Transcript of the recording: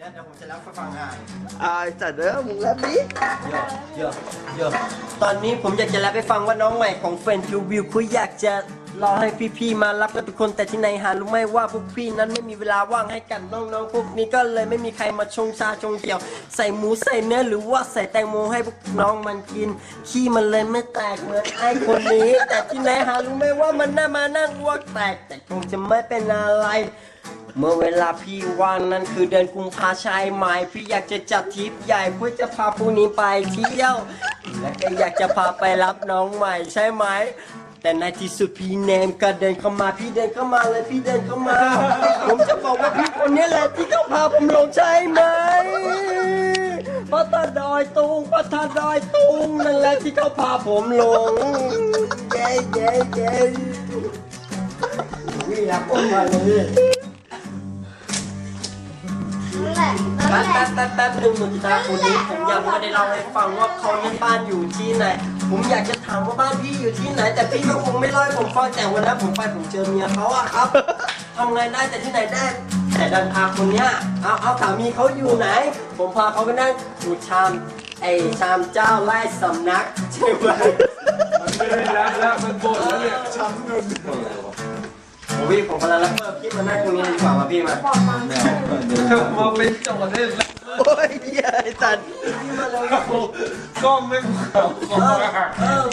เดี๋ยวเดี๋ยวผมจะเล่าให้ฟังอ่านอ่าจัดเด้อมึงแรปดิเยอะเยอะเยอะตอนนี้ผมอยากจะเล่าให้ฟังว่าน้องใหม่ของเฟรนด์วิวเขาอยากจะรอให้พี่ๆมารับกันทุกคนแต่ที่ไหนหารู้ไหมว่าพวกพี่นั้นไม่มีเวลาว่างให้กันน้องๆพวกนี้ก็เลยไม่มีใครมาชงชาชงเกี่ยว ใส่หมูใส่เนื้อหรือว่าใส่แตงโมให้พวกน้องมันกิน ขี้มันเลยไม่แตกเหมือนไอ้คนนี้ แต่ที่ไหนหารู้ไหมว่ามันน่ามานั่งอ้วกแตก แต่คงจะไม่เป็นอะไร เมื่อเวลาพี่ว่างนั่นคือเดือนกุมภาชายไหมพี่อยากจะจัดทริปใหญ่เพื่อจะพาพวกนี้ไปเที่ยว และก็อยากจะพาไปรับน้องใหม่ใช่ไหม แต่ในที่สุดพี่เนมก็เดินเข้ามาพี่เดินเข้ามาเลยพี่เดินเข้ามา ผมจะบอกว่าพี่คนนี้แหละที่เขาพาผมลงใช่ไหมพัทดอยตุงพัทดอยตุงนั่นแหละที่เขาพาผมลงเย้เย้เย้วิ่งรับผมมาเลย แป๊บแหละแป๊บแป๊บหนึ่งมือกีตาคนนี้ผมยังไม่ได้เล่าให้ฟังว่าเขานั้นบ้านอยู่ที่ไหน ผมอยากจะถามว่าบ้านพี่อยู่ที่ไหน แต่พี่ก็คงไม่เล่าให้ผมฟังแต่วันนั้นผมไปผมเจอเมียเขาอะครับทำไงได้แต่ที่ไหนได้ แต่ดันพาคนเนี้ยเอาเอาสามีเขาอยู่ไหน ผมพาเขาไปนั่งดูชามไอชามเจ้าไล่สำนักใช่ไหม ไม่ได้แล้วแล้วมันบ่นแล้วเนี่ยช้ำเงิน พี่ผมกำลังรับเพิ่มพี่มานั่งตรงนี้ดีกว่ามาพี่มาบอกมามาเป็นโจทย์ให้แล้วโอ้ยเหี้ยไอ้สัตว์พี่มาเลยกล้องไม่ขาวคอหักเออ